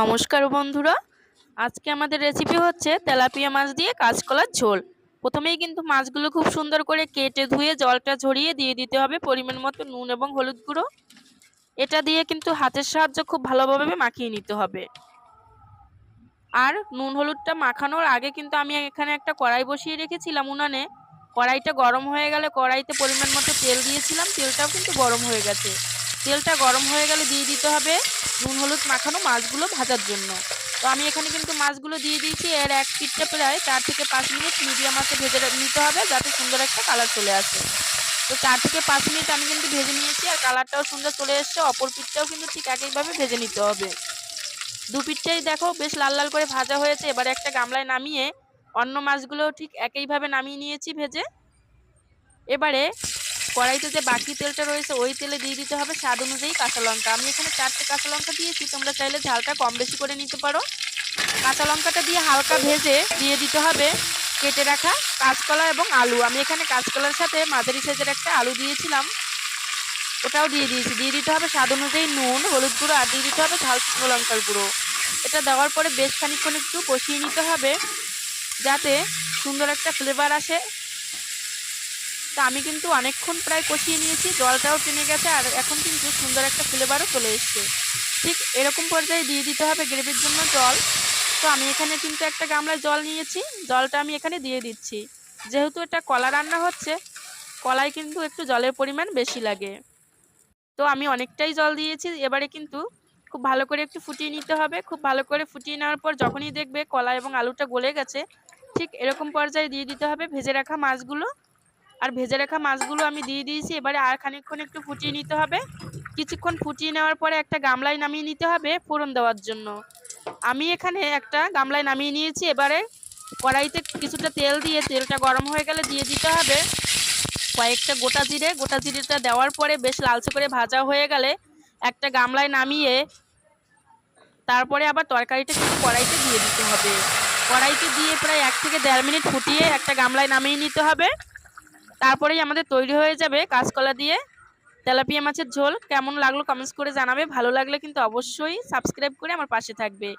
নমস্কার বন্ধুরা। আজকে আমাদের রেসিপি হচ্ছে তেলাপিয়া মাছ দিয়ে কাঁচকলার ঝোল। প্রথমেই কিন্তু মাছগুলো খুব সুন্দর করে কেটে ধুয়ে জলটা ঝরিয়ে দিয়ে দিতে হবে পরিমাণ মতো নুন এবং হলুদ গুঁড়ো। এটা দিয়ে কিন্তু হাতের সাহায্যে খুব ভালোভাবে মাখিয়ে নিতে হবে। আর নুন হলুদটা মাখানোর আগে কিন্তু আমি এখানে একটা কড়াই বসিয়ে রেখেছিলাম উনানে। কড়াইটা গরম হয়ে গেলে কড়াইতে পরিমাণ মতো তেল দিয়েছিলাম, তেলটাও কিন্তু গরম হয়ে গেছে। তেলটা গরম হয়ে গেলে দিয়ে দিতে হবে নুন, হলুদ মাখানো মাছগুলো ভাজার জন্য। তো আমি এখানে কিন্তু মাছগুলো দিয়ে দিয়েছি। এর এক পিঠটা প্রায় চার থেকে পাঁচ মিনিট মিডিয়াম আছে ভেজে নিতে হবে যাতে সুন্দর একটা কালার চলে আসে। তো চার থেকে পাঁচ মিনিট আমি কিন্তু ভেজে নিয়েছি আর কালারটাও সুন্দর চলে এসছে। অপর পিঠটাও কিন্তু ঠিক একইভাবে ভেজে নিতে হবে। দু পিঠটাই দেখো বেশ লাল লাল করে ভাজা হয়েছে। এবারে একটা গামলায় নামিয়ে অন্য মাছগুলো ঠিক একইভাবে নামিয়ে নিয়েছি ভেজে। এবারে কড়াইতে যে বাকি তেলটা রয়েছে, ওই তেলে দিয়ে দিতে হবে স্বাদ অনুযায়ী কাঁচা লঙ্কা। আমি এখানে চারটে কাঁচা লঙ্কা দিয়েছি, তোমরা চাইলে ঝালটা কম বেশি করে নিতে পারো। কাঁচা লঙ্কাটা দিয়ে হালকা ভেজে দিয়ে দিতে হবে কেটে রাখা কাঁচকলা এবং আলু। আমি এখানে কাঁচকলার সাথে মাঝারি সাইজের একটা আলু দিয়েছিলাম। ওটাও দিয়ে দিয়েছি। দিয়ে দিতে হবে স্বাদ অনুযায়ী নুন, হলুদ গুঁড়ো, আর দিয়ে দিতে হবে ঝাল শুকনো লঙ্কার গুঁড়ো। এটা দেওয়ার পরে বেশ খানিকক্ষণ একটু কষিয়ে নিতে হবে, যাতে সুন্দর একটা ফ্লেভার আসে। তা আমি কিন্তু অনেকক্ষণ প্রায় কষিয়ে নিয়েছি, জলটাও টেনে গেছে আর এখন কিন্তু সুন্দর একটা ফ্লেভারও চলে এসছে। ঠিক এরকম পর্যায়ে দিয়ে দিতে হবে গ্রেভির জন্য জল। তো আমি এখানে কিন্তু একটা গামলায় জল নিয়েছি, জলটা আমি এখানে দিয়ে দিচ্ছি। যেহেতু এটা কলা রান্না হচ্ছে কলায় কিন্তু একটু জলের পরিমাণ বেশি লাগে। তো আমি অনেকটাই জল দিয়েছি, এবারে কিন্তু খুব ভালো করে একটু ফুটিয়ে নিতে হবে। খুব ভালো করে ফুটিয়ে নেওয়ার পর যখনই দেখবে কলা এবং আলুটা গলে গেছে, ঠিক এরকম পর্যায়ে দিয়ে দিতে হবে, ভেজে রাখা মাছগুলো। আর ভেজে রাখা মাছগুলো আমি দিয়ে দিয়েছি। এবারে আর খানিকক্ষণ একটু ফুটিয়ে নিতে হবে। কিছুক্ষণ ফুটিয়ে নেওয়ার পরে একটা গামলায় নামিয়ে নিতে হবে ফোড়ন দেওয়ার জন্য। আমি এখানে একটা গামলায় নামিয়ে নিয়েছি। এবারে কড়াইতে কিছুটা তেল দিয়ে তেলটা গরম হয়ে গেলে দিয়ে দিতে হবে কয়েকটা গোটা জিরে। গোটা জিরেটা দেওয়ার পরে বেশ লালচে করে ভাজা হয়ে গেলে একটা গামলায় নামিয়ে তারপরে আবার তরকারিটা কিন্তু কড়াইতে দিয়ে দিতে হবে। কড়াইতে দিয়ে প্রায় এক থেকে দেড় মিনিট ফুটিয়ে একটা গামলায় নামিয়ে নিতে হবে। তারপরেই আমাদের তৈরি হয়ে যাবে কাঁচকলা দিয়ে। তেলাপিয়া মাছের ঝোল, কেমন লাগল কমেন্টস করে জানাবে। ভালো লাগলে কিন্তু অবশ্যই সাবস্ক্রাইব করে আমার পাশে থাকবে।